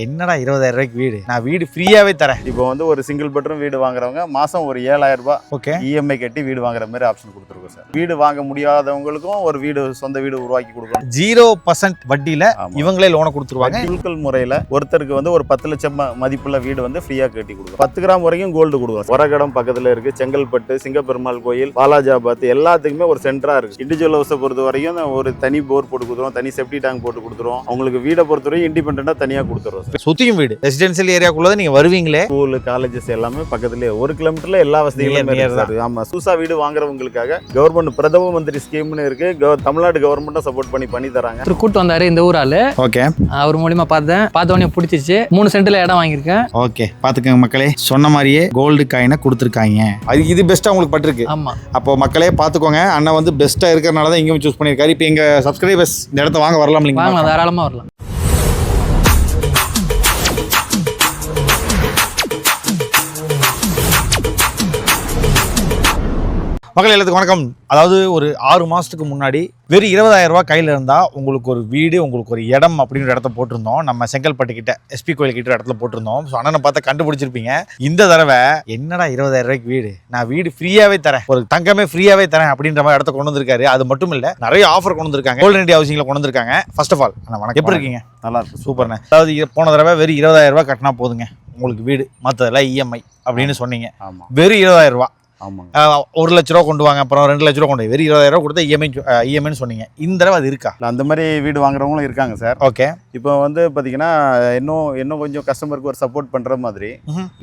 என்னடா இருபதாயிரம் ரூபாய்க்கு வீடு? நான் வீடு ஃப்ரீயாவே தரேன். இப்போ வந்து ஒரு சிங்கிள் பெட்ரூம் வீடு வாங்குறவங்க மாசம் ஒரு ஏழாயிரம் ரூபாய் ஓகே இஎம்ஐ கட்டி வீடு வாங்குற மாதிரி ஆப்ஷன் கொடுத்துருக்கோம் சார். வீடு வாங்க முடியாதவங்களுக்கும் ஒரு வீடு சொந்த வீடு உருவாக்கி கொடுக்கணும். ஜீரோ பர்சன்ட் வட்டியில. இவங்களே லோனை கொடுத்துருவாங்க. குழுக்கள் முறையில ஒருத்தருக்கு வந்து ஒரு பத்து லட்சம் மதிப்புள்ள வீடு வந்து ஃப்ரீயா கட்டி கொடுக்கும் பத்து கிராம் வரைக்கும் கோல்டு கொடுக்கும் உரகடம் பக்கத்துல இருக்கு செங்கல்பட்டு சிங்கப்பெருமாள் கோயில் பாலாஜாபாத் எல்லாத்துக்குமே ஒரு சென்டரா இருக்கு. இண்டிவிஜுவல் ஹவுஸை பொறுத்த வரைக்கும் ஒரு தனி போர் போட்டு கொடுத்துருவோம் தனி செப்டி டேங்க் போட்டு கொடுத்துருவோம். அவங்களுக்கு வீடை பொறுத்தவரைக்கும் இண்டிபெண்டா தனியா கொடுத்துருவோம் சுத்தியும் வீடு. ரெசிடென்சியல் ஏரியாக்குள்ள நீங்க வருவீங்களே. ஸ்கூல் காலேஜஸ் எல்லாமே பக்கத்துலயே. ஒரு கிலோமீட்டர்ல எல்லா வசதிகளும் Near, near இருக்கு சார். ஆமா சூசா வீடு வாங்குறவங்களுக்காக கவர்மெண்ட் பிரதம மந்திரி ஸ்கீம்னு இருக்கு. கவ- தமிழ்நாடு கவர்மெண்ட்டும் சப்போர்ட் பண்ணி பண்ணி தராங்க. கூட்டு வந்தாரு இந்த ஊர் ஆளு ஓகே அவர் மூலியமா பார்த்தேன். பார்த்த உடனே பிடிச்சிச்சு மூணு சென்ட்ல இடம் வாங்கியிருக்கேன். ஓகே பாத்துக்கங்க மக்களே. சொன்ன மாதிரியே கோல்டு காயினை கொடுத்துருக்காங்க. அது இது பெஸ்ட்டாக உங்களுக்கு பட்டிருக்கு. ஆமா. அப்போ மக்களே பார்த்துக்கோங்க. அண்ணன் வந்து பெஸ்ட்டாக இருக்கிறனால தான் இங்கேயும் சூஸ் பண்ணியிருக்காரு. இப்போ எங்கள் சப்ஸ்கிரைபர்ஸ் இந்த இடத்த வாங்க வரலாம் வாங்கலாம் இல்லைங்களா தாராளமா வரலாம். மக்கள் எல்லாத்துக்கும் வணக்கம். அதாவது ஒரு ஆறு மாதத்துக்கு முன்னாடி வெறும் இருபதாயிரம் ரூபாய் கையில் இருந்தால் உங்களுக்கு ஒரு வீடு உங்களுக்கு ஒரு இடம் அப்படிங்கிற இடத்த போட்டிருந்தோம். நம்ம செங்கல்பட்டு கிட்ட எஸ்பி கோயில் கிட்ட இடத்துல போட்டிருந்தோம். ஸோ அண்ணனை பார்த்தா கண்டுபிடிச்சிருப்பீங்க. இந்த தடவை என்னடா இருபதாயிரம் ரூபாய்க்கு வீடு? நான் வீடு ஃப்ரீயாகவே தரேன். ஒரு தங்கமே ஃப்ரீயாகவே தரேன் அப்படின்ற மாதிரி இடத்த கொண்டு வந்திருக்காரு. அது மட்டும் இல்லை நிறைய ஆஃபர் கொண்டு வந்திருக்காங்க. கோல்டன் இண்டியா ஹவுசிங்கில் கொண்டு வந்திருக்காங்க. ஃபர்ஸ்ட் ஆஃப் ஆல் அண்ணா வணக்கம். எப்படி இருக்கீங்க? நல்லா இருக்கு. சூப்பர்ண்ணே அதாவது போன தடவை வெறும் இருபதாயிரம் ரூபாய் கட்டினா போதுங்க. உங்களுக்கு வீடு மற்றதெல்லாம் இஎம்ஐ அப்படின்னு சொன்னீங்க. வெறும் இருபதாயிரம் ஆஹ் ஒரு லட்ச ரூபா கொண்டு வாங்க அப்புறம் ரெண்டு லட்ச ரூபா கொண்டு. வெறும் இருபதாயிரம் ரூபா கொடுத்தா இஎம்ஐ இஎம்ஐன்னு சொன்னீங்க. இந்த தடவை அது இருக்கா? அந்த மாதிரி வீடு வாங்குறவங்களும் இருக்காங்க சார். ஓகே. இப்போ வந்து பார்த்தீங்கன்னா இன்னும் இன்னும் கொஞ்சம் கஸ்டமருக்கு ஒரு சப்போர்ட் பண்ணுற மாதிரி.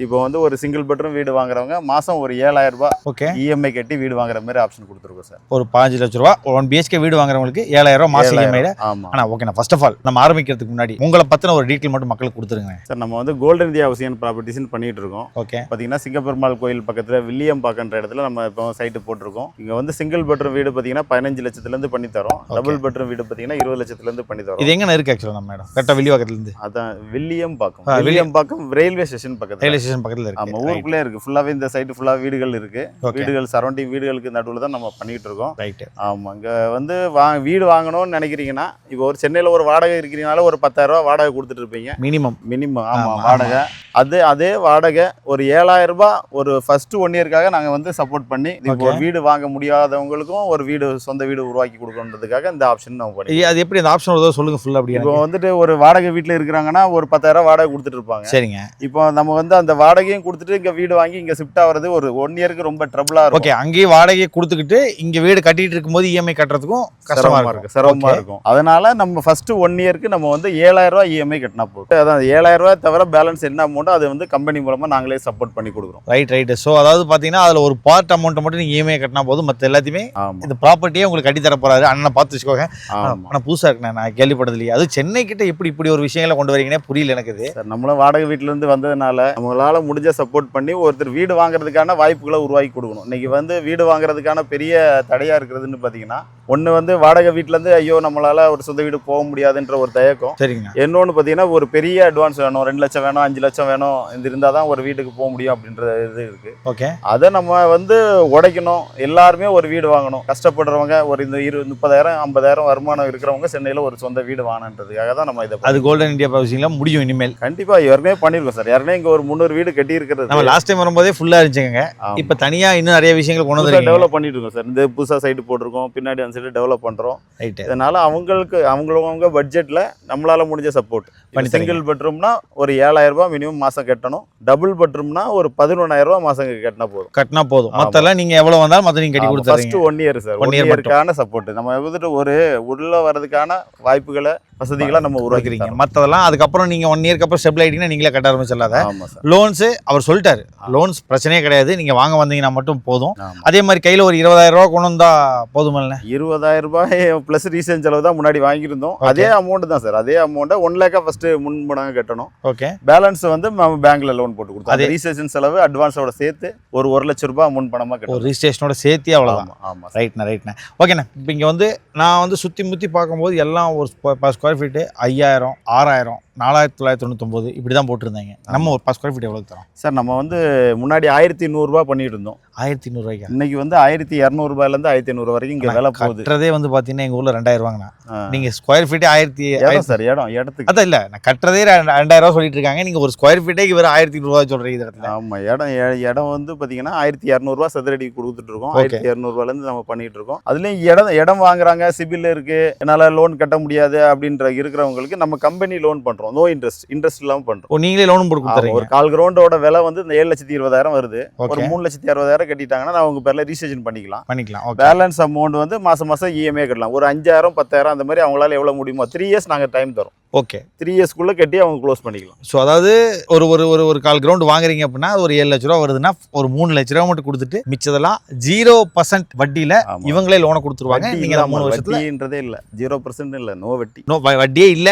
இப்போ வந்து ஒரு சிங்கிள் பெட்ரூம் வீடு வாங்குறவங்க மாதம் ஒரு ஏழாயிரம் ரூபாய் ஓகே. இஎம்ஐ கட்டி வீடு வாங்குற மாதிரி ஆப்ஷன் கொடுத்துருக்கோம் சார். ஒரு பாஞ்சு லட்ச ரூபா ஒன் பிஹெச்கே வீடு வாங்குறவங்களுக்கு ஏழாயிரம் ரூபா மாசம் இஎம்ஐல ஆமாம் ஆனா ஓகேண்ணா ஃபர்ஸ்ட் ஆஃப் ஆல் நம்ம ஆரம்பிக்கிறதுக்கு முன்னாடி உங்களை பத்தின ஒரு டீட்டெயில் மட்டும் மக்களுக்கு கொடுத்துருங்க. சார் நம்ம வந்து கோல்டன் இந்தியா ஹவுசியன் ப்ராப்பர்ட்டிஸ்னு பண்ணிட்டு இருக்கோம். ஓகே. பார்த்தீங்கன்னா சிங்கப்பெருமாள் கோயில் பக்கத்தில் வில்லியம் பாக்கன்ற இடத்துல நம்ம இப்போ சைட்டு போட்டிருக்கோம். இங்கே வந்து சிங்கிள் பெட்ரூம் வீடு பார்த்தீங்கன்னா பதினஞ்சு லட்சத்துலேருந்து பண்ணி தரோம். டபுள் பெட்ரூம் வீடு பார்த்தீங்கன்னா இருபது லட்சத்துலேருந்து பண்ணி தரோம். இது எங்க இருக்கு ஆக்சுவலா நம்ம மேடம் கரெக்டாக வெளிவாக்கத்துல இருந்து அதான் Villiyambakkam Villiyambakkam railway station பக்கத்தில். ரயில்வே ஸ்டேஷன் பக்கத்துல இருக்கு. ஊருக்குள்ளே இருக்கு. ஃபுல்லாவே இந்த சைடு ஃபுல்லா வீடுகள் இருக்கு. ஓகே வீடுகள் சரௌண்டிங் வீடுகளுக்கு நடுவில் தான் நம்ம பண்ணிட்டு இருக்கோம். ரைட்டு ஆமா இங்க வந்து வா வீடு வாங்கணும்னு நினைக்கிறீங்கன்னா இப்போ ஒரு சென்னையில ஒரு வாடகை இருக்கிறீங்கனால ஒரு பத்தாயிரம் ரூபாய் வாடகை கொடுத்துட்டு இருப்பீங்க. மினிமம் மினிமம் ஆமா ஆமா, வாடகை. அது அதே வாடகை ஒரு ஏழாயிரம் ரூபாய் ஒரு ஃபர்ஸ்ட் ஒன் இயர்க்காக நாங்க வந்து சப்போர்ட் பண்ணி இப்போ. ஒரு வீடு வாங்க முடியாதவங்களுக்கும் ஒரு வீடு சொந்த வீடு உருவாக்கி கொடுக்கணுன்றதுக்காக இந்த ஆப்ஷன் நம்ம பண்ணி அது எப்படி அந்த ஆப்ஷன் வருதோ சொல்லுங்க ஃபுல்லா அப்படி இப்போ. வந்துட்டு ஒரு வாடகை வீட்டில் இருக்கிறாங்கன்னா ஒரு பத்தாயிரம் வாடகை கொடுத்துட்டு இருப்பாங்க. சரிங்க. இப்போ நம்ம வந்து அந்த வாடகையும் கொடுத்துட்டு இங்க வீடு வாங்கி இங்க ஷிஃப்ட் ஆகுறது ஒரு ஒன் இயருக்கு ரொம்ப ட்ரபிளா இருக்கும். ஓகே அங்கேயே வாடகையை கொடுத்துக்கிட்டு இங்க வீடு கட்டிட்டு இருக்கும்போது இஎம்ஐ கட்டுறதுக்கும் கஷ்டமா சிரமமா இருக்கும். இருக்கு சிரமமா Okay. இருக்கும். அதனால நம்ம ஃபர்ஸ்ட் ஒன் இயருக்கு நம்ம வந்து ஏழாயிரம் ரூபாய் இஎம்ஐ கட்டினா போதும். அதான் ஏழாயிரம் ரூபாய் தவிர பேலன்ஸ் என்ன அமௌண்ட் அது வந்து கம்பெனி மூலமா நாங்களே சப்போர்ட் பண்ணி கொடுக்குறோம். ரைட் ரைட் ஸோ அதாவது பார்த்தீங்கன்னா அதில் ஒரு பார்ட் அமௌண்ட்டை மட்டும் நீங்கள் இஎம்ஐ கட்டினா போதும். மற்ற எல்லாத்தையுமே இந்த ப்ராப்பர்ட்டியே உங்களுக்கு கட்டி தர போறாரு. அண்ணனை பார்த்து வச்சுக்கோங்க. ஆனால் புதுசாக இருக்குண்ணே நான் கேள்விப்பட்டது இல்லையா. அது சென்னை கிட்ட எப்படி இப்படி ஒரு விஷயங்களை கொண்டு வரீங்கன்னே புரியல எனக்கு இது சார் நம்மளும் வாடகை வீட்டுல இருந்து வந்ததுனால நம்மளால முடிஞ்ச சப்போர்ட் பண்ணி ஒருத்தர் வீடு வாங்குறதுக்கான வாய்ப்புகளை உருவாக்கி கொடுக்கணும். இன்னைக்கு வந்து வீடு வாங்குறதுக்கான பெரிய தடையா இருக்கிறதுன்னு பாத்தீங்கன்னா ஒண்ணு வந்து வாடகை வீட்டுல இருந்து ஐயோ நம்மளால ஒரு சொந்த வீடு போக முடியாதுன்ற ஒரு தயக்கம். சரிங்கண்ணா. இன்னொன்று பார்த்தீங்கன்னா ஒரு பெரிய அட்வான்ஸ் வேணும். ரெண்டு லட்சம் வேணும் அஞ்சு லட்சம் வேணும் இது இருந்தால் தான் ஒரு வீட்டுக்கு போக முடியும் அப்படின்ற இது இருக்குது ஓகே அதை நம்ம வந்து உடைக்கணும். எல்லாருமே ஒரு வீடு வாங்கணும். கஷ்டப்படுறவங்க ஒரு இந்த இரு முப்பதாயிரம் ஐம்பதாயிரம் வருமானம் இருக்கிறவங்க சென்னையில் ஒரு சொந்த வீடு வாங்கணுன்றதுக்காக தான் நம்ம இதை அது கோல்டன் இந்தியா ஹவுசிங்ல முடியும் இனிமேல். கண்டிப்பாக ஏற்கனவே பண்ணியிருக்கோம் சார். ஏற்கனவே இங்கே ஒரு முந்நூறு வீடு கட்டி இருக்கிறது நம்ம லாஸ்ட் டைம் வரும்போதே ஃபுல்லாக இருந்துச்சுங்க. இப்போ தனியாக இன்னும் நிறைய விஷயங்கள் கொண்டு வந்துருக்கீங்க. டெவலப் பண்ணிட்டு இருக்கோம் சார். இந்த புதுசாக சைட்டு போட்டிருக்கோம். பின்னாடி அந்த சைடு டெவலப் பண்ணுறோம் இதனால அவங்களுக்கு அவங்களவங்க பட்ஜெட்டில் நம்மளால முடிஞ்ச சப்போர்ட் சிங்கிள் பெட்ரூம்னா ஒரு ஏழாயிரம் ரூபாய் மினிமம் மாசம் கட்டணும். டபுள் பெட்ரூம்னா ஒரு பதினொன்னாயிரம் ரூபாய் மாசம் கட்டினா போதும். கட்டினா போதும். ஆமா. மற்றெல்லாம் நீங்கள் எவ்வளோ வந்தாலும் மற்ற நீங்கள் கட்டி ஃபர்ஸ்ட் கொடுத்துறீங்க. ஒன் இயர் சார் ஒன் இயருக்கான சப்போர்ட் நம்ம வந்துட்டு ஒரு உள்ள வர்றதுக்கான வாய்ப்புகளை வசதிகளை நம்ம உருவாக்குறீங்க மற்றதெல்லாம் அதுக்கப்புறம் நீங்கள் ஒன் இயர்க்கு அப்புறம் ஸ்டெபிள் ஆகிட்டீங்கன்னா நீங்களே கட்ட ஆரம்பிச்சிடலாத. லோன்ஸு அவர் சொல்லிட்டாரு. லோன்ஸ் பிரச்சனையே கிடையாது. நீங்கள் வாங்க வந்தீங்கன்னா மட்டும் போதும். அதே மாதிரி கையில் ஒரு இருபதாயிரம் ரூபா கொண்டு வந்தா போதுமில்ல? இருபதாயிரம் ரூபாய் பிளஸ் ரீசன் செலவு தான் முன்னாடி வாங்கியிருந்தோம். அதே அமௌண்ட் தான் சார். அதே அமௌண்ட்டை ஒன் லேக்கா ஃபர்ஸ்ட் முன்பணம் கட்டணும். ஓகே பேலன்ஸ் வந்து நம்ம பேங்க்ல லோன் போட்டு கொடுத்தோம். அதே- ரீசேஷன் செலவு அட்வான்ஸோட சேர்த்து ஒரு ஒரு லட்சம் ரூபாய் முன் பணமா ஒரு கட்டணும். ரிஜிஸ்ட்ரேஷனோட சேர்த்தி அவ்வளோதான் ஆமா ஆமா சார். ரைட்ண்ணா ரைட்ண்ணா ஓகேண்ணா இப்போ இங்கே வந்து நான் வந்து சுற்றி முற்றி பார்க்கும்போது எல்லாம் ஒரு ஸ்கொயர் ஃபீட்டு ஐயாயிரம் ஆறாயிரம். நாலாயிரத்தி தொள்ளாயிரத்தி தொண்ணூத்தொம்பது இப்படி தான் போட்டிருந்தாங்க. நம்ம ஒரு பத்து ஸ்கொயர் ஃபீட் எவ்வளோ தரோம்? சார் நம்ம வந்து முன்னாடி ஆயிரத்தி நூறுரூவா பண்ணிட்டு இருந்தோம். ஆயிரத்தி நூறுரூவாய்க்கா இன்னைக்கு வந்து ஆயிரத்தி இரநூறுபாயிலேருந்து ஆயிரத்தி ஐநூறு வரைக்கும் இங்கே விலை போகுது. கட்டுறதே வந்து பார்த்தீங்கன்னா எங்கள் ஊரில் ரெண்டாயிரம் ரூபாங்கண்ணா. நீங்கள் ஸ்கொயர் ஃபீட்டே ஆயிரத்தி இடம் சார் இடம் இடத்துக்கு. அதான் இல்லை நான் கட்டுறதே ரெண்டு- ரெண்டாயிரம் ரூபா சொல்லிட்டு இருக்காங்க. நீங்கள் ஒரு ஸ்கொயர் ஃபீட்டே இவர் ஆயிரத்தி நூறுரூவா சொல்கிறீங்க இடத்துல. ஆமாம் இடம் இடம் வந்து பார்த்தீங்கன்னா ஆயிரத்தி இரநூறுவா சதுரடி கொடுத்துட்டு இருக்கோம். ஆயிரத்தி இரநூறுவாலேருந்து நம்ம பண்ணிட்டு இருக்கோம். அதுலேயும் இடம் இடம் வாங்குறாங்க சிபில் இருக்கு. என்னால் லோன் கட்ட முடியாது அப்படின்ற இருக்கிறவங்களுக்கு நம்ம கம்பெனி லோன் பண்ணுறோம் நோ இன்ட்ரெஸ்ட் இன்ட்ரெஸ்ட் இல்லாமல் பண்ணுறோம் நீங்களே லோனும் போட்டு ஒரு கால் கிரவுண்டோட விலை வந்து இந்த ஏழு லட்சத்தி இருபதாயிரம் வருது. ஒரு மூணு லட்சத்தி அறுபதாயிரம் கட்டிட்டாங்கன்னா நான் அவங்க பேரில் ரிஜிஸ்ட்ரேஷன் பண்ணிக்கலாம். பண்ணிக்கலாம். பேலன்ஸ் அமௌண்ட் வந்து மாசம் மாசம் இஎம்ஐ கட்டலாம். ஒரு அஞ்சாயிரம் பத்தாயிரம் அந்த மாதிரி அவங்களால எவ்வளவு முடியுமோ த்ரீ இயர்ஸ் நாங்க டைம் தரோம். ஓகே. த்ரீ இயர்ஸ்க்குள்ள கட்டி அவங்க க்ளோஸ் பண்ணிக்கலாம். ஸோ அதாவது ஒரு ஒரு ஒரு ஒரு கால் கிரவுண்ட் வாங்குறீங்க அப்படின்னா ஒரு ஏழு லட்ச ரூபா வருதுன்னா ஒரு மூணு லட்ச ரூபா மட்டும் கொடுத்துட்டு மிச்சதெல்லாம் ஜீரோ பர்சன்ட் வட்டியில. இவங்களே லோனை கொடுத்துருவாங்க. வட்டி நீங்க அந்த இல்லாம மூணு வருஷத்துல வட்டின்றதே இல்ல. ஜீரோ பர்சன்ட் இல்ல நோ வட்டி. நோ வட்டியே இல்ல.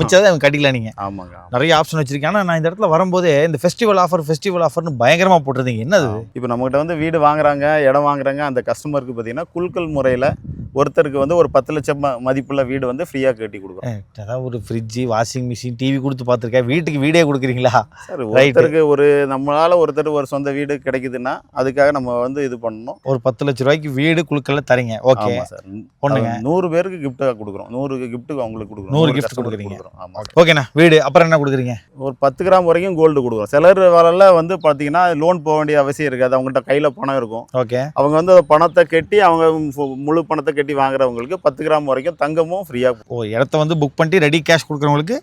மிச்சதை அவங்க கட்டிக்கலாம் நீங்க. ஆமாங்க நிறைய ஆப்ஷன் வச்சிருக்கேன். ஆனா நான் இந்த இடத்துல வரும்போதே இந்த ஃபெஸ்டிவல் ஆஃபர் ஃபெஸ்டிவல் ஆஃபர்னு பயங்கரமா போட்டிருந்தீங்க. என்னது இப்போ நம்மகிட்ட வந்து வீடு வாங்குறாங்க இடம் வாங்குறாங்க அந்த கஸ்டமருக்கு பார்த்தீங்கன்னா குலுக்கல் முறையில் ஒருத்தருக்கு வந்து ஒரு பத்து லட்சம் மதிப்புள்ள வீடு வந்து ஃப்ரீயாக கட்டி கொடுக்குறோம். அதாவது ஒரு ஃப்ரிட்ஜு வாஷிங் மிஷின் டிவி கொடுத்து பார்த்துருக்கேன். வீட்டுக்கு வீடே கொடுக்குறீங்களா? சார் ஒருத்தருக்கு ஒரு நம்மளால ஒருத்தர் ஒரு சொந்த வீடு கிடைக்குதுன்னா அதுக்காக நம்ம வந்து இது பண்ணணும். ஒரு பத்து லட்ச ரூபாய்க்கு வீடு குழுக்கல்ல தரீங்க. ஓகே. சார். பொண்ணுங்க நூறு பேருக்கு கிஃப்ட்டாக கொடுக்குறோம். நூறு gift அவங்களுக்கு கொடுக்குறோம். நூறு க்கு கொடுக்குறீங்க. கொடுக்குறோம். ஆமா ஓகேண்ணா வீடு அப்புறம் என்ன கொடுக்குறீங்க? ஒரு பத்து கிராம் வரைக்கும் கோல்டு கொடுக்குறோம். சிலர் வரல வந்து பார்த்தீங்கன்னா லோன் போக வேண்டிய அவசியம் இருக்காது. அவங்கள்ட்ட கையில் பணம் இருக்கும். ஓகே அவங்க வந்து பணத்தை கட்டி அவங்க முழு பணத்தை கட்டி வாங்குறவங்களுக்கு பத்து கிராம் வரைக்கும் தங்கமும் ஃப்ரீயாக ஓ இடத்த வந்து புக் பண்ணிட்டு ரெடி கேஷ் கொடுக்குறவங்களுக்கு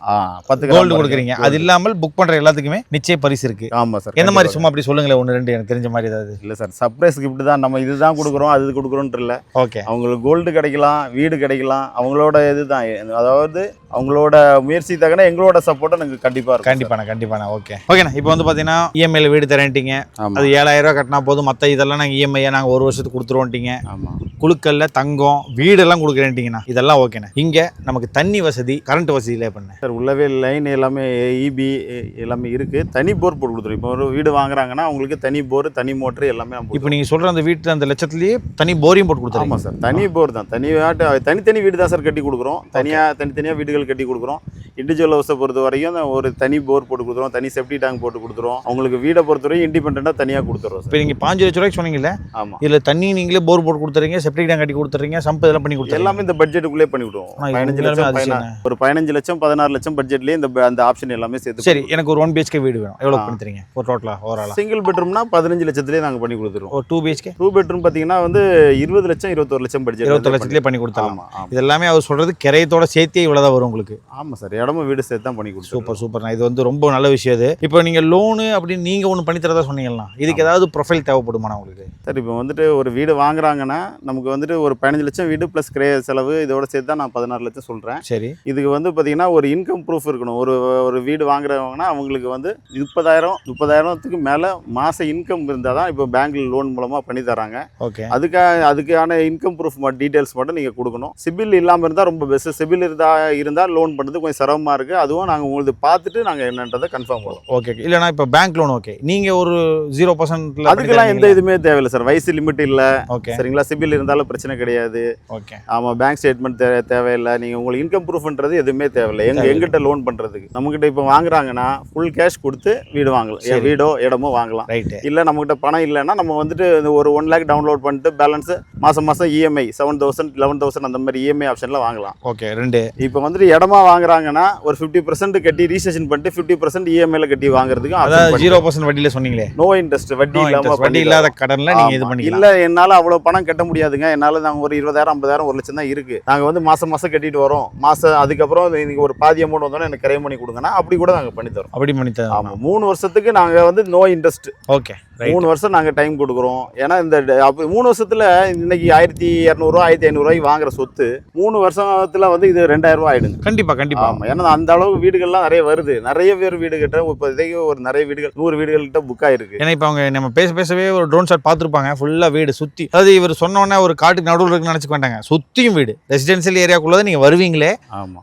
பத்து கோல்டு கொடுக்குறீங்க. அது இல்லாமல் புக் பண்ற எல்லாத்துக்குமே நிச்சய பரிசு இருக்கு. ஆமா சார் எந்த மாதிரி சும்மா அப்படி சொல்லுங்களேன் ஒன்று ரெண்டு எனக்கு தெரிஞ்ச மாதிரி ஏதாவது. இல்லை சார் சர்ப்ரைஸ் கிஃப்ட் தான். நம்ம இதுதான் கொடுக்குறோம் அது கொடுக்குறோன்ட்டு இல்லை. ஓகே அவங்களுக்கு கோல்டு கிடைக்கலாம் வீடு கிடைக்கலாம் அவங்களோட இதுதான். அதாவது அவங்களோட முயற்சி தக்கன எங்களோட சப்போர்ட்டை எனக்கு கண்டிப்பாக இருக்கும் கண்டிப்பாண்ணா கண்டிப்பாண்ணா ஓகே ஓகேண்ணா இப்போ வந்து பார்த்தீங்கன்னா இஎம்ஐல வீடு தரேன்ட்டீங்க. ஆமாம் அது ஏழாயிரம் ரூபாய் கட்டினா போதும். மற்ற இதெல்லாம் நாங்கள் இஎம்ஐயை நாங்கள் ஒரு வருஷத்துக்கு கொடுத்துருவோன்ட்டீங்க. ஆமாம் குழுக்கல்ல தங்கம் வீடெல்லாம் கொடுக்குறேன்ட்டீங்கன்னா இதெல்லாம் ஓகேண்ணா. இங்கே நமக்கு தண்ணி வசதி கரண்ட் வசதியிலே பண்ணேன் சார் உள்ளவே லைன் எல்லாமே இபி எல்லாமே இருக்கு. தனி போர் போட்டு கொடுத்துருவோம். இப்போ ஒரு வீடு வாங்குறாங்கன்னா அவங்களுக்கு தனி போர் தனி மோட்டர் எல்லாமே இப்போ நீங்கள் சொல்கிற அந்த வீட்டு அந்த லட்சத்துலேயே தனி போரியம் போட்டு கொடுத்துருங்க ஆமாம் சார் தனி போர் தான். தனி தனித்தனி வீடு தான் சார் கட்டி கொடுக்குறோம். தனியாக தனித்தனியாக வீடுகள் கட்டி கொடுக்குறோம். இண்டிவிஜுவல் ஹவுஸை பொறுத்த வரைக்கும் ஒரு தனி போர் போட்டு கொடுத்துருவோம் தனி செப்டி டேங்க் போட்டு கொடுத்துருவோம் அவங்களுக்கு வீடை பொறுத்தவரைக்கும் இண்டிபெண்ட்டாக தனியாக கொடுத்துருவோம் சார். இப்போ நீங்கள் பாஞ்சு லட்ச ரூபாய்க்கு சொன்னீங்கல்ல ஆமாம் இதில் தண்ணி நீங்களே போர் போட்டு கொடுத்துறீங்க செப்டிக் டேங்க் கட்டி கொடுத்துறீங்க? சம்பு இதெல்லாம் பண்ணி கொடுத்துருங்க எல்லாமே இந்த பட்ஜெட்டுக்குள்ளே பண்ணி விடுவோம். பதினஞ்சு லட்சம் ஒரு பதினஞ்சு லட்சம் பதினாறு லட்சம் பட்ஜெட்லேயே இந்த அந்த ஆப்ஷன் எல்லாமே சேர்த்து சரி எனக்கு ஒரு ஒன் பிஹெச்கே வீடு வேணும். எவ்வளோ. பண்ணி தரீங்க ஒரு டோட்டலாக ஓவராலாக சிங்கிள் பெட்ரூம்னா பதினஞ்சு லட்சத்துலேயே நாங்கள் பண்ணி கொடுத்துருவோம். ஒரு டூ பிஹெச்கே டூ பெட்ரூம் பார்த்தீங்கன்னா வந்து இருபது லட்சம் இருபத்தொரு லட்சம் பட்ஜெட் இருபத்தொரு லட்சத்துலேயே பண்ணி ஆமாம் இது எல்லாமே அவர் சொல்கிறது கிரையத்தோட சேர்த்தே இவ்வளோ தான் வரும் உங்களுக்கு. ஆமாம் சார் இடமும் வீடு சேர்த்து தான் பண்ணி கொடுத்துருவோம். சூப்பர் சூப்பர்ண்ணா இது வந்து ரொம்ப நல்ல விஷயம் இது. இப்போ நீங்கள் லோனு அப்படின்னு நீங்கள் ஒன்று பண்ணி தரதா சொன்னீங்களா இதுக்கு ஏதாவது ப்ரொஃபைல் தேவைப்படுமாண்ணா உங்களுக்கு? சார் இப்போ வந்துட்டு ஒரு வீடு வாங்குறாங்கன்னா நமக்கு வந்துட்டு ஒரு பதினஞ்சு லட்சம் வீடு ப்ளஸ் கிரே செலவு இதோட சேர்த்து தான் நான் பதினாறு லட்சம் சொல்கிறேன் சரி. இதுக்கு வந்து பார்த்தீங்கன்னா ஒரு இன்கம் ப்ரூஃப் இருக்கணும். ஒரு ஒரு வீடு வாங்குறவங்கன்னா அவங்களுக்கு வந்து முப்பதாயிரம் முப்பதாயிரத்துக்கு மேலே மாத இன்கம் இருந்தால் தான் இப்போ பேங்க்ல லோன் மூலமாக பண்ணி தராங்க ஓகே அதுக்காக அதுக்கான இன்கம் ப்ரூஃப் டீட்டெயில்ஸ் மட்டும் நீங்கள் கொடுக்கணும். சிபில் இல்லாமல் இருந்தால் ரொம்ப பெஸ்ட்டு சிபில் இருந்தால் இருந்தால் லோன் பண்ணுறது கொஞ்சம் சிரமமாக இருக்குது அதுவும் நாங்கள் உங்களுக்கு பார்த்துட்டு நாங்கள் என்னன்றதை கன்ஃபார்ம் பண்ணுவோம். ஓகே இல்லைனா இப்போ பேங்க் லோன் ஓகே நீங்கள் ஒரு ஜீரோ பர்சன்ட்ல அதுக்கெல்லாம் எந்த இதுவுமே தேவையில்லை சார் வயசு லிமிட் இல்லை. ஓகே சரிங்களா? சிபில் இருந்தாலும் பிரச்சனை கிடையாது. ஓகே. ஆமாம் பேங்க் ஸ்டேட்மெண்ட் தே தேவையில்லை. நீங்கள் உங்களுக்கு இன்கம் ப்ரூஃப்ன்றது எதுவுமே தேவையில்லை. எங்க தேவையில்லை. எங்கிட்ட லோன் பண்ணுறதுக்கு நம்மகிட்ட இப்போ வாங்குறாங்கன்னா ஃபுல் கேஷ் கொடுத்து வீடு வாங்கலாம். வீடோ இடமோ வாங்கலாம். இல்லை நம்மகிட்ட பணம் இல்லைன்னா நம்ம வந்துட்டு ஒரு ஒன் லேக் டவுன்லோட் பண்ணிட்டு பேலன்ஸ் மாதம் மாதம் EMI seven thousand eleven thousand அந்த மாதிரி இஎம்ஐ ஆப்ஷனில் வாங்கலாம். ஓகே ரெண்டு. இப்போ வந்துட்டு இடமா வாங்குறாங்கன்னா ஒரு ஃபிஃப்டி பர்சன்ட் கட்டி ரீசேஷன் பண்ணிட்டு ஃபிஃப்டி பர்சன்ட் இஎம்ஐல கட்டி வாங்குறதுக்கும் அதாவது ஜீரோ பர்சன்ட் வட்டியில் சொன்னீங்களே? நோ இன்ட்ரெஸ்ட் வட்டி No இல்லாம interest, வட்டி பண்ணி இல்லாத. கடன்ல நீங்க இது. பண்ணிக்கலாம். இல்ல என்னால அவ்வளவு பணம் கட்ட முடியாதுங்க என்னால நாங்க ஒரு இருபதாயிரம் ஐம்பதாயிரம் ஒரு லட்சம் தான் இருக்கு. நாங்க வந்து மாசம் மாசம் கட்டிட்டு வரோம். மாசம் அதுக்கப்புறம் நீங்க ஒரு பாதி அமௌண்ட் வந்தோடனே எனக்கு கிரைம் பண்ணி கொடுங்கன்னா அப்படி கூட நாங்க பண்ணி தரோம். அப்படி பண்ணி ஆமா தரேன் மூணு வருஷத்துக்கு நாங்க வந்து நோ இன்ட்ரெஸ்ட் ஓகே மூணு வருஷம் நாங்க டைம் கொடுக்குறோம். ஏன்னா இந்த அப்ப மூணு வருஷத்துல இன்னைக்கு ஆயிரத்தி இரநூறுவா ஆயிரத்தி ஐநூறுரூவாய்க்கு வாங்குற சொத்து மூணு வருஷத்துல வந்து இது ரெண்டாயிரம் ரூபாய் ஆயிடுங்க. கண்டிப்பா கண்டிப்பா. ஆமா ஏன்னா அந்த அளவுக்கு வீடுகள்லாம் நிறைய வருது. நிறைய பேர் வீடு கட்ட இப்போதைக்கு ஒரு நிறைய வீடுகள் நூறு வீடுகள்கிட்ட புக் ஆயிருக்கு. ஏன்னா இப்போ அவங்க நம்ம பேச பேசவே ஒரு ட்ரோன் ஷாட் பார்த்துருப்பாங்க. ஃபுல்லாக வீடு சுற்றி அதாவது இவர் சொன்னோன்னே ஒரு காட்டுக்கு நடுவில் இருக்குன்னு நினச்சிக்க வேண்டாங்க சுற்றியும் வீடு. ரெசிடென்சியல் ஏரியாக்குள்ளே தான் நீங்கள் வருவீங்களே.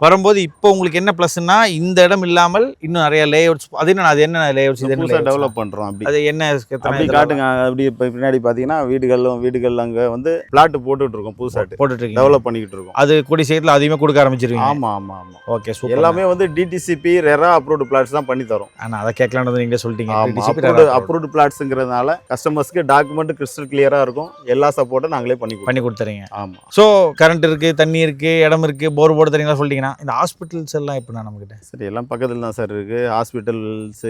வரும்போது இப்போ உங்களுக்கு என்ன ப்ளஸ்னா இந்த இடம் இல்லாமல் இன்னும் நிறைய லேஅவுட்ஸ் அது என்ன அது என்ன இது புதுசா layouts? டெவலப் பண்றோம் அப்படி. அது என்ன அப்படி காட்டுங்க. அப்படி இப்போ பின்னாடி பார்த்தீங்கன்னா வீடுகளும் வீடுகள் அங்கே வந்து பிளாட் போட்டுட்டு இருக்கோம் புதுசாட்டு போட்டுட்டு இருக்கீங்க டெவலப் பண்ணிக்கிட்டு இருக்கோம் அது கூடி சீக்கிரத்தில் அதிகமே கொடுக்க ஆரம்பிச்சிருவீங்க. ஆமா ஆமா ஆமா. ஓகே சூப்பர் எல்லாமே வந்து டிடிசிபி ரெரா அப்ரூவ்டு பிளாட்ஸ் தான் பண்ணி தரோம். ஆனால் அதை கேட்கலான்றது நீங்களே சொல்லிட்டீங்க. அப்ரூவ்டு பிளாட்ஸுங்கிறதுனால கஸ்டமர்ஸ்க்கு டாக்குமெண்ட் கிறிஸ்டல் கிளியரா இருக்கும். எல்லா சப்போர்ட்டும் நாங்களே பண்ணி கொடுப்போம் பண்ணி கொடுத்துறீங்க. ஆமா. ஸோ கரண்ட் இருக்கு தண்ணி இருக்கு இடம் இருக்கு போர் போட்டு தரீங்களா சொல்லிட்டீங்கன்னா இந்த ஹாஸ்பிட்டல்ஸ் எல்லாம் எப்படின்னா நம்மகிட்ட? சரி எல்லாம் பக்கத்துல தான் சார் இருக்கு. Hospitals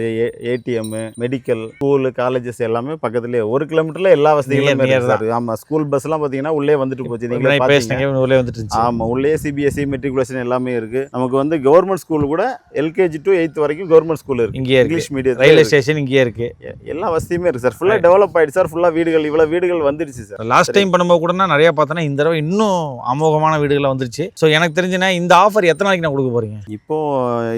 ATM medical school colleges எல்லாமே பக்கத்துலயே. ஒரு கிலோமீட்டர்ல எல்லா வசதிகளுமே சார் ஆமா ஸ்கூல் பஸ் எல்லாம் பாத்தீங்கன்னா உள்ளே வந்துட்டு போச்சு. நீங்களே பேசுனீங்க உள்ளே வந்துட்டு இருந்துச்சு. ஆமா உள்ளே சிபிஎஸ்சி மெட்ரிகுலேஷன் எல்லாமே இருக்கு. நமக்கு வந்து கவர்மெண்ட் ஸ்கூல் கூட எல்கேஜி டு எயித் வரைக்கும் கவர்மெண்ட் ஸ்கூல் இருக்கு. இங்கேயே இருக்கு. இங்கிலீஷ் மீடியம் ரயில்வே ஸ்டேஷன் இங்கேயே இருக்கு. எல்லா வசதியுமே இருக்கு சார் ஃபுல்லா டெவலப் ஆயிடுச்சு சார் ஃபுல்லா வீடுகள் இவ்வளவு வீடுகள் வந்துடுச்சு சார். லாஸ்ட் டைம் பண்ணும்போது கூட நான் நிறைய பார்த்தேன்னா இந்த தடவை இன்னும் அமோகமான வீடுகள் வந்துருச்சு. ஸோ எனக்கு தெரிஞ்சுன்னா இந்த ஆஃபர் எத்தனை நாளைக்கு நான் கொடுக்க போறீங்க? இப்போ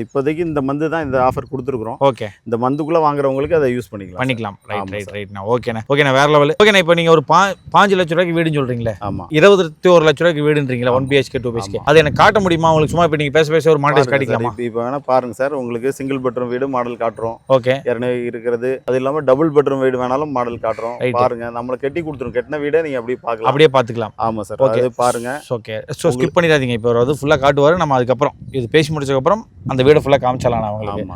இப்போதைக்கு இந்த மந்த் தான் இந்த ஆஃபர் கொடுத்துருக்குறோம். ஓகே இந்த மந்த்துக்குள்ள வாங்குறவங்களுக்கு அதை யூஸ் பண்ணிக்கலாம். பண்ணிக்கலாம். Right right. ரைட்ண்ணா ஓகேண்ணா ஓகேண்ணா வேற லெவல் ஓகேண்ணா இப்போ நீங்கள் ஒரு பா பாஞ்சு லட்ச ரூபாய்க்கு வீடுன்னு சொல்றீங்களே. ஆமா. இருபத்தி ஒரு லட்ச ரூபாய்க்கு வீடுன்றீங்களா ஒன் பிஹெச்கே டூ பிஹெச்கே அது எனக்கு காட்ட முடியுமா? உங்களுக்கு சும்மா இப்போ நீங்கள் பேச பேச ஒரு சார், காட்டிக்கலாமா? இப்போ இப்போ வேணா பாருங்க சார் உங்களுக்கு சிங்கிள் பெட்ரூம் வீடு மாடல் காட்டுறோம். ஓகே ஏற்கனவே இருக்கிறது. அது இல்லாம டபுள் பெட்ரூம் வீடு வேணாலும் மாடல் காட்டுறோம். பாருங்க நம்மள கட்டி கொடுத்துரும். கட்டின வீடை நீங்க அப்படியே பார்க்கலாம். அப்படியே பார்த்துக்கலாம். ஆமா சார் Okay. அது பாருங்க. ஓகே ஸோ ஸ்கிப் பண்ணிடாதீங்க. இப்போ அது ஃபுல்லாக காட்டுவார். நம்ம அதுக்கப்புறம் இது பேசி முடிச்சதுக்கப்புறம் அந்த வீடை ஃபுல்லாக காமிச்சலாம்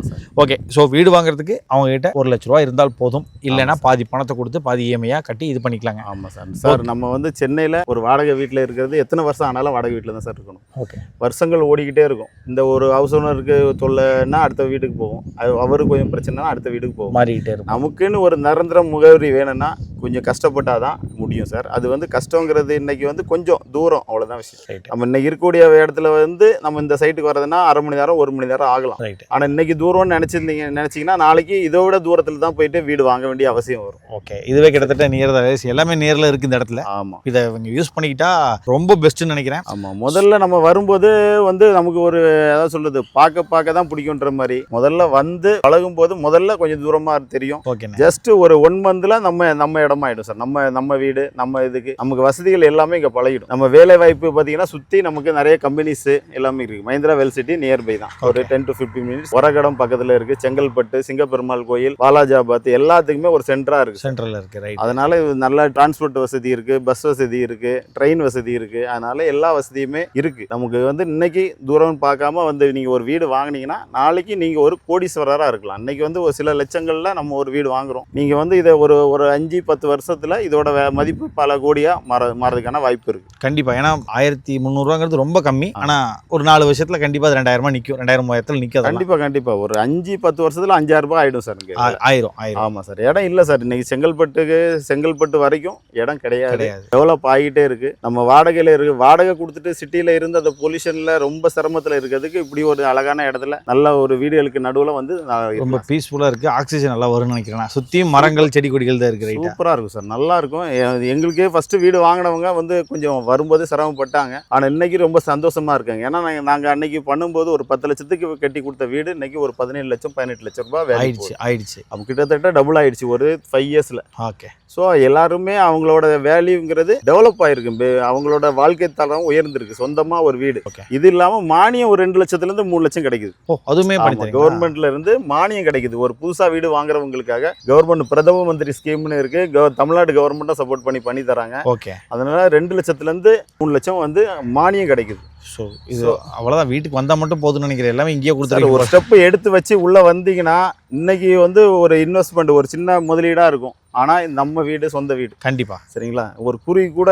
சார். ஓகே ஸோ வீடு வாங்குறதுக்கு அவங்க கிட்ட ஒரு லட்ச ரூபா இருந்தால் போதும். இல்லைன்னா பாதி பணத்தை கொடுத்து பாதி இஎம்ஐயாக கட்டி இது பண்ணிக்கலாங்க. ஆமா சார். சார் நம்ம வந்து சென்னையில ஒரு வாடகை வீட்ல இருக்கிறது எத்தனை வருஷம் ஆனாலும் வாடகை வீட்ல தான் சார் இருக்கணும். ஓகே வருஷங்கள் ஓடிக்கிட்டே இருக்கும். இந்த ஒரு ஹவுஸ் ஓனருக்கு தொல்லைன்னா அடுத்த வீட்டுக்கு போகும். அது அவருக்கு கொஞ்சம் பிரச்சனைனா அடுத்த வீட்டுக்கு போகும். மாறிக்கிட்டே இருக்கும். நமக்குன்னு ஒரு நிரந்தர முகவரி வேணும்னா கொஞ்சம் கஷ்டப்பட்டாதான் முடியும் சார். அது வந்து கஷ்டங்கிறது இன்னைக்கு வந்து கொஞ்சம் தூரம். அவ்வளவுதான் விஷயம். நம்ம இன்னைக்கு இருக்கக்கூடிய இடத்துல வந்து நம்ம இந்த சைட்டுக்கு வரதுன்னா அரை மணி நேரம் ஒரு மணி நேரம் ஆகலாம். ரைட் ஆனா இன்னைக்கு தூரம்னு நினைச்சிருந்தீங்க நினைச்சீங்கன்னா நாளைக்கு இதை விட தூரத்துல தான் போயிட்டு வீடு வாங்க வேண்டிய அவசியம் வரும். ஓகே இதுவே கிட்டத்தட்ட நியர் தான். எல்லாமே நேரில் இருக்கு இந்த இடத்துல. ஆமா. இதை இவங்க யூஸ் பண்ணிக்கிட்டா ரொம்ப பெஸ்ட்டுன்னு நினைக்கிறேன். ஆமா. முதல்ல நம்ம வரும்போது வந்து நமக்கு ஒரு அதாவது சொல்றது பார்க்க பார்க்க தான் பிடிக்குன்ற மாதிரி. முதல்ல வந்து பழகும் போது முதல்ல கொஞ்சம் தூரமா தெரியும். ஓகேண்ணே ஜஸ்ட் ஒரு ஒன் மந்த்ல நம்ம நம்ம இடமாயிடும் சார் நம்ம நம்ம வீடு நம்ம இதுக்கு நமக்கு வசதிகள் எல்லாமே இங்க பழகிடும். நம்ம வேலை வாய்ப்பு பார்த்தீங்கன்னா சுத்தி நமக்கு நிறைய கம்பெனிஸ் எல்லாமே இருக்கு. மஹிந்திரா வெல் சிட்டி நியர்பை தான். ஒரு ten to fifteen minutes Oragadam பக்கத்துல இருக்கு. செங்கல்பட்டு சிங்கப்பெருமாள் கோயில் வாலாஜாபாத் எல்லாத்துக்குமே ஒரு சென்டரா இருக்கு. சென்ட்ரலில் இருக்கு ரைட் அதனால நல்ல டிரான்ஸ்போர்ட் வசதி இருக்கு பஸ் வசதி இருக்கு ட்ரெயின் வசதி இருக்கு. அதனால எல்லா வசதியுமே இருக்கு. நமக்கு வந்து இன்னைக்கு தூரம் பார்க்காம வந்து நீங்க ஒரு வீடு வாங்குனீங்கன்னா நாளைக்கு நீங்க ஒரு கோடீஸ்வரரா இருக்கலாம். இன்னைக்கு வந்து ஒரு சில லட்சங்கள்ல நம்ம ஒரு வீடு வாங்குறோம். நீங்க வந்து இதை ஒரு ஒரு அஞ்சு பத்து வருஷத்துல இதோட மதிப்பு பல கோடியா மாற மாறதுக்கான வாய்ப்பு இருக்கு. கண்டிப்பா. ஏன்னா ஆயிரத்தி முந்நூறுவாங்கிறது ரொம்ப கம்மி. ஆனா ஒரு நாலு வருஷத்துல கண்டிப்பா அது ரெண்டாயிரம் ரூபாய் நிற்கும் ரெண்டாயிரம் மூவாயிரத்துல நிற்காது கண்டிப்பா கண்டிப்பா. ஒரு அஞ்சு பத்து வருஷத்துல அஞ்சாயிரம் ரூபாய் ஆயிடும் சார் ஆயிரம் ஆயிரம். ஆமா சார். இடம் இல்ல சார். இன்னைக்கு செங்கல்பட்டுக்கு செங்கல்பட்டு வரைக்கும் இடம் கிடையாது. டெவலப் ஆகிட்டே இருக்கு. நம்ம வாடகையில இருக்கு. வாடகை கொடுத்துட்டு சிட்டில இருந்து அந்த பொல்யூஷன்ல ரொம்ப சிரமத்துல இருக்கிறதுக்கு இப்படி ஒரு அழகான இடத்துல நல்ல ஒரு வீடுகளுக்கு நடுவுல வந்து ரொம்ப இருக்கலாம். பீஸ்ஃபுல்லா இருக்கு. ஆக்சிஜன் நல்லா வரும்னு நினைக்கிறேன். சுத்தியும் மரங்கள் செடி கொடிகள் தான் இருக்கு ரைட்டா சூப்பரா இருக்கும் சார். நல்லா இருக்கும். எங்களுக்கே ஃபர்ஸ்ட் வீடு வாங்கினவங்க வந்து கொஞ்சம் வரும்போது சிரமப்பட்டாங்க. ஆனா இன்னைக்கு ரொம்ப சந்தோஷமா இருக்காங்க. ஏன்னா நாங்க- நாங்க அன்னைக்கு பண்ணும்போது ஒரு பத்து லட்சத்துக்கு கட்டி கொடுத்த வீடு இன்னைக்கு ஒரு பதினேழு லட்சம் பதினெட்டு லட்சம் ரூபாய் ஆயிடுச்சு ஆயிடுச்சு. அப்போ கிட்டத்தட்ட டபுள் ஆயிடுச்சு ஒரு ஃபைவ் இயர்ஸ்ல ஓகே ஸோ எல்லாருமே அவங்களோட வேல்யூங்கிறது டெவலப் ஆயிருக்கு. அவங்களோட வாழ்க்கை தரம் உயர்ந்திருக்கு. சொந்தமா ஒரு வீடு. இது இல்லாம மானியம் ஒரு ரெண்டு லட்சத்துல இருந்து மூணு லட்சம் கிடைக்குது. அதுவுமே? கவர்மெண்ட்ல இருந்து மானியம் கிடைக்குது. ஒரு புதுசா வீடு வாங்குறவங்களுக்காக கவர்மெண்ட் பிரதம மந்திரி ஸ்கீம்னு இருக்கு. தமிழ்நாடு கவர்மெண்ட்டும் சப்போர்ட் பண்ணி பண்ணி தராங்க. ஓகே. அதனால ரெண்டு லட்சத்துல இருந்து மூணு லட்சம் வந்து மானியம் கிடைக்குது. ஸோ இது அவ்வளோதான் வீட்டுக்கு வந்தா மட்டும் போதும்னு நினைக்கிறேன். எல்லாமே இங்கேயே சார், ஒரு கொடுத்துருக்கீங்க ஸ்டெப் எடுத்து வச்சு உள்ள வந்தீங்கன்னா இன்னைக்கு வந்து ஒரு இன்வெஸ்ட்மெண்ட் ஒரு சின்ன முதலீடா இருக்கும். ஆனா நம்ம வீடு சொந்த வீடு. கண்டிப்பா. சரிங்களா? ஒரு குருவி கூட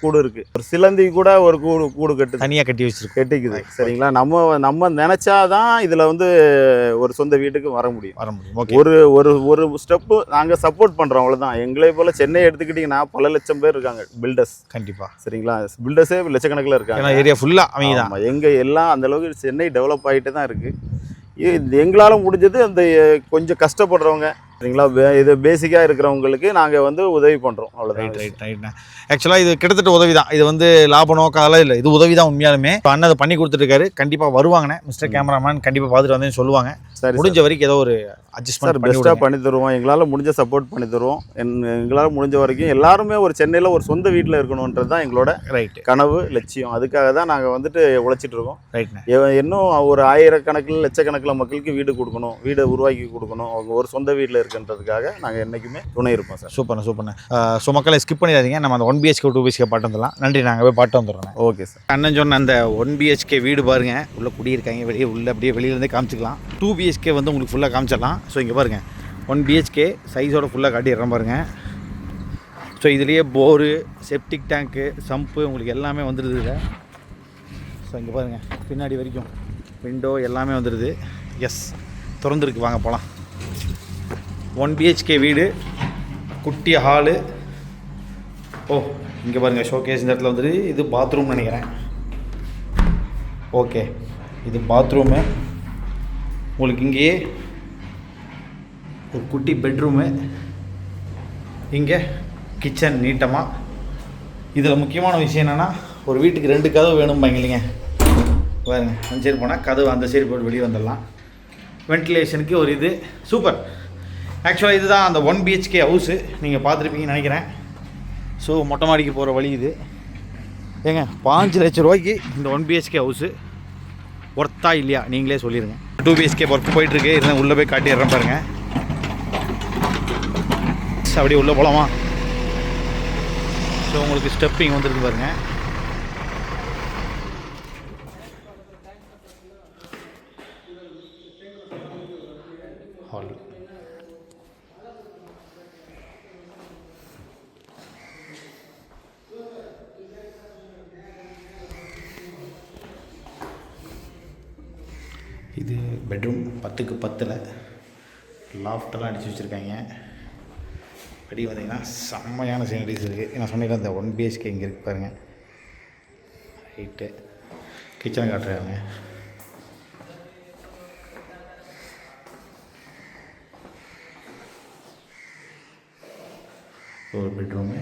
கூடு இருக்கு. ஒரு சிலந்தி கூட ஒரு கூடு கூடு கட்டுது. தனியா கட்டி வச்சிருக்கோம். கட்டிக்குது. சரிங்களா? நம்ம நம்ம நினைச்சாதான் இதுல வந்து ஒரு சொந்த வீட்டுக்கு வர முடியும். வர முடியும். ஒரு ஒரு ஒரு ஸ்டெப்பு நாங்க சப்போர்ட் பண்றோம். அவ்வளவுதான். எங்களை போல சென்னை எடுத்துக்கிட்டீங்கன்னா பல லட்சம் பேர் இருக்காங்க பில்டர்ஸ் கண்டிப்பா. சரிங்களா? பில்டர்ஸே லட்சக்கணக்கில் இருக்காங்க. ஏரியா ஃபுல்லா அவங்க தான் ஆமா, எங்க எல்லாம் அந்த அளவுக்கு சென்னை டெவலப் ஆகிட்டே தான் இருக்கு. இது எங்களால முடிஞ்சது அந்த கொஞ்சம் கஷ்டப்படுறவங்க சரிங்களா? இது பேசிக்காக இருக்கிறவங்களுக்கு நாங்கள் வந்து உதவி பண்ணுறோம் அவ்வளோதான் ரைட் ரைட் ரைட்ண்ணே ஆக்சுவலாக இது கிட்டத்தட்ட உதவி தான் இது வந்து லாப நோக்கம் அதெல்லாம் இல்லை. இது உதவி தான் உண்மையாலுமே. இப்போ அண்ணன் அதை பண்ணி கொடுத்துருக்காரு கண்டிப்பாக வருவாங்கண்ணே. மிஸ்டர் கேமராமேன் கண்டிப்பாக பார்த்துட்டு வந்தேன்னு சொல்லுவாங்க. சரி முடிஞ்ச வரைக்கும் ஏதோ ஒரு அட்ஜஸ்ட்மெண்ட் பெஸ்ட்டாக பண்ணி தருவோம். எங்களால் முடிஞ்ச சப்போர்ட் பண்ணி தருவோம். எங்களால் முடிஞ்ச வரைக்கும் எல்லாருமே ஒரு சென்னையில் ஒரு சொந்த வீட்டில் இருக்கணுன்றது தான் எங்களோட ரைட்டு கனவு லட்சியம். அதுக்காக தான் நாங்கள் வந்துட்டு உழைச்சிட்டு இருக்கோம். ரைட்ண்ணே எ- இன்னும் ஒரு ஆயிரக்கணக்கில் லட்சக்கணக்கில் மக்களுக்கு வீடு கொடுக்கணும். வீடை உருவாக்கி கொடுக்கணும். அவங்க ஒரு சொந்த வீட்டில் இருக்குன்றதுக்காக நாங்கள் என்றைக்குமே துணை இருப்போம் சார். சூப்பர்ண்ணே சூப்பர்ண்ணே. ஸோ மக்களை ஸ்கிப் பண்ணிடாதீங்க. நம்ம அந்த ஒன் பிஹெச்கே டூ பிஹெச்கே பாட்டு வந்துடலாம். நன்றி நாங்கள் போய் பாட்டு வந்துடுறோம் ஓகே சார் அண்ணன் சொன்ன அந்த ஒன் பிஹெச்கே வீடு பாருங்க. உள்ள குடியிருக்காங்க வெளியே உள்ள அப்படியே வெளியிலேருந்தே காமிச்சிக்கலாம். டூ பிஹெச்கே வந்து உங்களுக்கு ஃபுல்லாக காமிச்சிடலாம். ஸோ இங்கே பாருங்க. ஒன் பிஹெச்கே சைஸோட ஃபுல்லாக காட்டிடுறேன் பாருங்க. ஸோ இதுலேயே போரு செப்டிக் டேங்க்கு சம்பு உங்களுக்கு எல்லாமே வந்துடுது இதில். ஸோ இங்கே பாருங்க. பின்னாடி வரைக்கும் விண்டோ எல்லாமே வந்துடுது எஸ் திறந்துருக்கு. வாங்க போகலாம் ஒன் பிஹெச்கே வீடு குட்டி ஹாலு ஓ இங்கே பாருங்கள் ஷோகேஸ் இந்த இடத்துல வந்துட்டு இது பாத்ரூம் நினைக்கிறேன். ஓகே இது பாத்ரூமு உங்களுக்கு இங்கேயே ஒரு குட்டி பெட்ரூமு இங்கே கிச்சன் நீட்டமாக இதில் முக்கியமான விஷயம் என்னென்னா ஒரு வீட்டுக்கு ரெண்டு கதவு வேணும்பாங்க இல்லைங்க பாருங்க அந்த சைடு போனால் கதவு அந்த சைடு போட்டு வெளியே வந்துடலாம். வென்டிலேஷனுக்கு ஒரு இது. சூப்பர் ஆக்சுவலாக இதுதான் அந்த ஒன் பிஹெச்கே ஹவுஸு நீங்கள் பார்த்துருப்பீங்கன்னு நினைக்கிறேன். ஸோ மொட்டை மாடிக்கு போகிற வழி இது. ஏங்க பாஞ்சு லட்ச ரூபாய்க்கு இந்த ஒன் பிஹெச்கே ஹவுஸு ஒர்த்தா இல்லையா? நீங்களே சொல்லிடுங்க டூ பிஹெச்கே ஒர்க் போயிட்டுருக்கு. இருந்தால் உள்ளே போய் காட்டிடுறேன் பாருங்கள் அப்படியே உள்ளே போகலாமா ஸோ உங்களுக்கு ஸ்டெப்பிங் வந்துருக்கு பாருங்கள் ஹால் இது பெட்ரூம் பத்துக்கு பத்தில் லாஃப்டெல்லாம் அடித்து வச்சுருக்காங்க. படி வந்தீங்கன்னா செம்மையான சீனரிஸ் இருக்குது நான் சொன்னேன் இந்த ஒன் பிஹெச்கே இங்கே இருக்குது பாருங்கள் ரைட்டு கிச்சனை காட்டுறாங்க. ஒரு பெட்ரூமு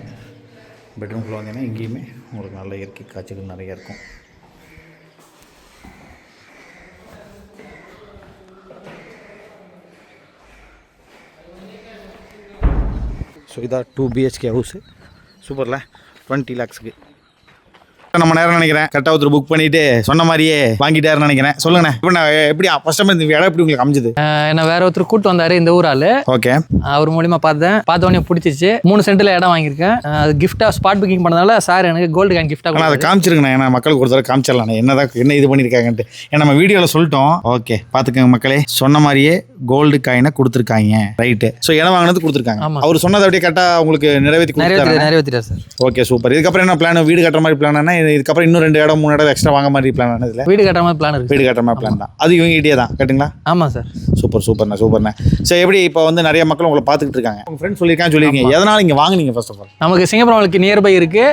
பெட்ரூம்குள்ளே வந்தீங்கன்னா எங்கேயுமே உங்களுக்கு நல்ல இயற்கை காட்சிகள் நிறையா இருக்கும். ஸோ இதான் டூ பிஹெச்கே ஹவுஸு சூப்பரில் டுவெண்ட்டி லேக்ஸுக்கு நம்ம நேரம் நினைக்கிறேன். கரெக்டாக ஒருத்தர் புக் பண்ணிட்டு சொன்ன மாதிரியே வாங்கிட்டாருன்னு நினைக்கிறேன். சொல்லுங்கண்ணே. இப்போ நான் எப்படி ஃபஸ்ட் டைம் இந்த இடம் எப்படி உங்களுக்கு அமைஞ்சது? என்ன வேற ஒருத்தர் கூட்டு வந்தாரு இந்த ஊர் ஆளு ஓகே அவர் மூலியமா பார்த்தேன். பார்த்த உடனே பிடிச்சிச்சு மூணு சென்ட்ல இடம் வாங்கியிருக்கேன். அது கிஃப்டா ஸ்பாட் புக்கிங் பண்ணதால சார் எனக்கு கோல்டு காயின் கிஃப்டா அதை காமிச்சிருங்கண்ணே. ஏன்னா மக்களுக்கு ஒரு தடவை காமிச்சிடலாம். என்னதான் என்ன இது பண்ணியிருக்காங்கன்ட்டு ஏன்னா நம்ம வீடியோவில் சொல்லிட்டோம். ஓகே பார்த்துக்கங்க மக்களே. சொன்ன மாதிரியே கோல்டு காயினை கொடுத்துருக்காங்க. ரைட்டு ஸோ இடம் வாங்கினது கொடுத்துருக்காங்க. அவர் சொன்னதை அப்படியே கரெக்டாக உங்களுக்கு நிறைவேற்றி கொடுத்துருக்காங்க நிறைவேற்றிட்டார் சார். ஓகே சூப்பர் இதுக்கப்புறம் என்ன பிளான் வீடு கட்டுற மாதிரி பிளான் இதுக்கப்புறம் இன்னும் ரெண்டு இடம் மூணு இடம் எக்ஸ்ட்ரா வாங்க மாதிரி பிளான் இதில். வீடு கட்டுற மாதிரி பிளான் இருக்கு. வீடு கட்டுற மாதிரி பிளான் தான். அது இவங்க கிட்டே தான் கட்டுங்களா ஆமா சார். சூப்பர் சூப்பர்ண்ணே சூப்பர்ண்ணே சரி எப்படி இப்போ வந்து நிறைய மக்கள் உங்களை பார்த்துக்கிட்டு இருக்காங்க? உங்கள் ஃப்ரெண்ட்ஸ் சொல்லியிருக்காங்க சொல்லியிருக்கீங்க. எதனால இங்கே வாங்குனீங்க ஃபர்ஸ்ட் ஆஃப் ஆல் நமக்கு சிங்கப்பூரம்களுக்கு நியர்பை இருக்கு.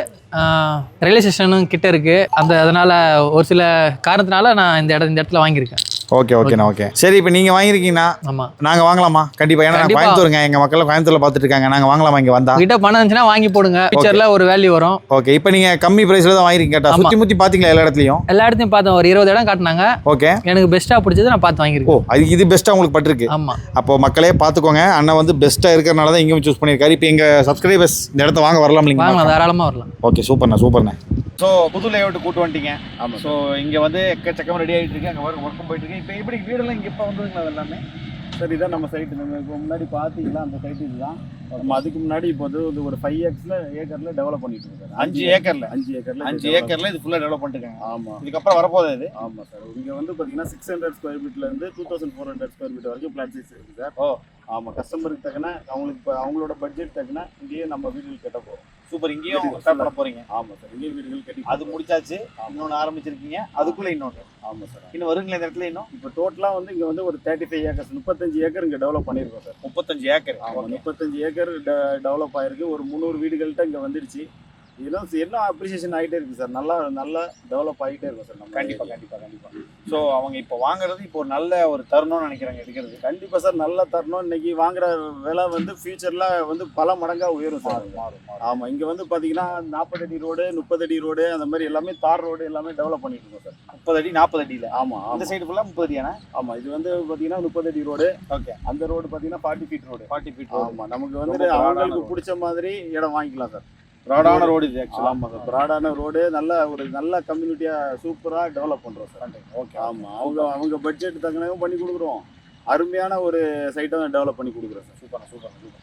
ரயில்வே ஸ்டேஷனும் கிட்ட இருக்கு. அந்த அதனால ஒரு சில காரணத்தினால நான் இந்த இடம் இந்த இடத்துல வாங்கியிருக்கேன். ஓகே ஓகேண்ணா ஓகே. சரி இப்போ நீங்கள் வாங்கியிருக்கீங்கன்னா ஆமா. நாங்கள் வாங்கலாமா? கண்டிப்பாக ஏன்னா நான் கண்டிப்பா. கோயம்புத்தூருங்க. எங்கள் மக்கள் கோயம்புத்தூரில் பார்த்துட்டு இருக்காங்க நாங்கள் வாங்கலாமா? இங்கே வந்தா? உங்ககிட்ட பணம் இருந்துச்சுன்னா வாங்கி போடுங்க. ஃபியூச்சர்ல ஒரு வேல்யூ வரும். ஓகே. இப்போ நீங்கள் கம்மி ப்ரைஸில் தான் வாங்கிருக்கீங்க கேட்டா. சுற்றி முற்றி பார்த்தீங்களா எல்லா இடத்துலையும்? எல்லா இடத்தையும் பார்த்தேன் ஒரு இருபது இடம் காட்டினாங்க. ஓகே. எனக்கு பெஸ்ட்டாக பிடிச்சது நான் பார்த்து ஓ வாங்கியிருக்கேன் அது இது பெஸ்ட்டாக உங்களுக்கு பட்டிருக்கு. ஆமா. அப்போ மக்களே பார்த்துக்கோங்க அண்ணன் வந்து பெஸ்ட்டாக இருக்கிறனால தான் இங்கேயும் சூஸ் பண்ணியிருக்காரு. இப்போ எங்கள் சப்ஸ்கிரைபர்ஸ் இந்த இடத்த வாங்க வரலாம் இல்லைங்களா? வாங்கலாம் தாராளமா வரலாம். ஓகே சூப்பர்ண்ணா சூப்பர்ண்ணே. ஸோ புது லேஅவுட் கூட்டு வந்துட்டீங்க. ஆமாம் ஸோ இங்கே வந்து எக்கச்சக்கம் ரெடி ஆகிட்டு இருக்கு. அங்கே ஒர்க் ஒர்க்கும் போயிட்டு இருக்கு. இப்போ எப்படி வீடெல்லாம் இங்கே இப்போ வந்துருங்களா அது எல்லாமே? சார் இதான் நம்ம சைட்டு நம்ம இப்போ முன்னாடி பார்த்தீங்களா அந்த சைட்டு இதுதான். நம்ம அதுக்கு முன்னாடி இப்போ வந்து இது ஒரு ஃபைவ் ஏக்கர்ஸில் ஏக்கரில் டெவலப் பண்ணிட்டு இருக்கோம் சார். அஞ்சு ஏக்கரில் அஞ்சு ஏக்கரில் அஞ்சு ஏக்கரில் இது ஃபுல்லாக டெவலப் பண்ணிருக்காங்க ஆமாம் இதுக்கப்புறம் வரப்போகுது இது. ஆமாம் சார். இங்கே வந்து பார்த்தீங்கன்னா six hundred square ஃபீட்லேருந்து two thousand four hundred square feet வரைக்கும் பிளாட் சைஸ் இருக்குது சார். ஓ. ஆமாம் கஸ்டமருக்கு தக்கன அவங்களுக்கு இப்போ அவங்களோட பட்ஜெட் தக்கன இங்கேயே நம்ம வீடுகள் கட்ட போகிறோம் சூப்பர் இங்கேயும் ஸ்டார்ட் பண்ண போறீங்க. ஆமாம் சார் இங்கேயே வீடுகள் கட்டி அது முடிச்சாச்சு இன்னொன்று ஆரம்பிச்சிருக்கீங்க அதுக்குள்ள இன்னொன்று ஆமாம் சார் இன்னும் வருங்களா இந்த இடத்துல இன்னும்? இப்போ டோட்டலாக வந்து இங்கே வந்து ஒரு தேர்ட்டி ஃபைவ் ஏக்கர்ஸ் முப்பத்தஞ்சு ஏக்கர் இங்கே டெவலப் பண்ணியிருக்கோம் சார். முப்பத்தஞ்சு ஏக்கர் முப்பத்தஞ்சு ஏக்கர் டெவலப் ஆயிருக்கு. ஒரு முந்நூறு வீடுகள்கிட்ட இங்கே வந்துடுச்சு இதெல்லாம் என்ன அப்ரிசியேஷன் ஆகிட்டே இருக்கு சார். நல்லா நல்லா டெவலப் ஆகிட்டே இருக்கும் சார் நம்ம கண்டிப்பா கண்டிப்பா கண்டிப்பா. ஸோ அவங்க இப்போ வாங்குறது இப்போ நல்ல ஒரு தருணம்னு நினைக்கிறாங்க எடுக்கிறது கண்டிப்பா சார் நல்ல தரணும். இன்னைக்கு வாங்குற விலை வந்து ஃபியூச்சர்ல வந்து பல மடங்கா உயரும் சார். மாறும் மாறும் மாறும். ஆமா இங்க வந்து பாத்தீங்கன்னா நாற்பது அடி ரோடு முப்பது அடி ரோடு அந்த மாதிரி எல்லாமே தார் ரோடு எல்லாமே டெவலப் பண்ணிட்டு இருக்கோம் சார். முப்பது அடி நாற்பது அடியில்? ஆமா அந்த சைடு ஃபுல்லாக முப்பது அடியாண்ணா ஆமா இது வந்து பாத்தீங்கன்னா முப்பது அடி ரோடு ஓகே. அந்த ரோடு பாத்தீங்கன்னா forty feet road forty feet ஆமா நமக்கு வந்து அவங்களுக்கு. பிடிச்ச மாதிரி இடம் வாங்கிக்கலாம் சார். ப்ராடான ரோடு இது ஆக்சுவலாக ஆமா சார் ப்ராடான ரோடு நல்ல ஒரு நல்ல கம்யூனிட்டியா சூப்பரா டெவலப் பண்றோம் சார் ஓகே ஆமா அவங்க அவங்க பட்ஜெட் தக்கனவும் பண்ணி கொடுக்குறோம். அருமையான ஒரு சைட்டும் டெவலப் பண்ணி கொடுக்குறோம் சார் சூப்பர் சூப்பர் சூப்பர்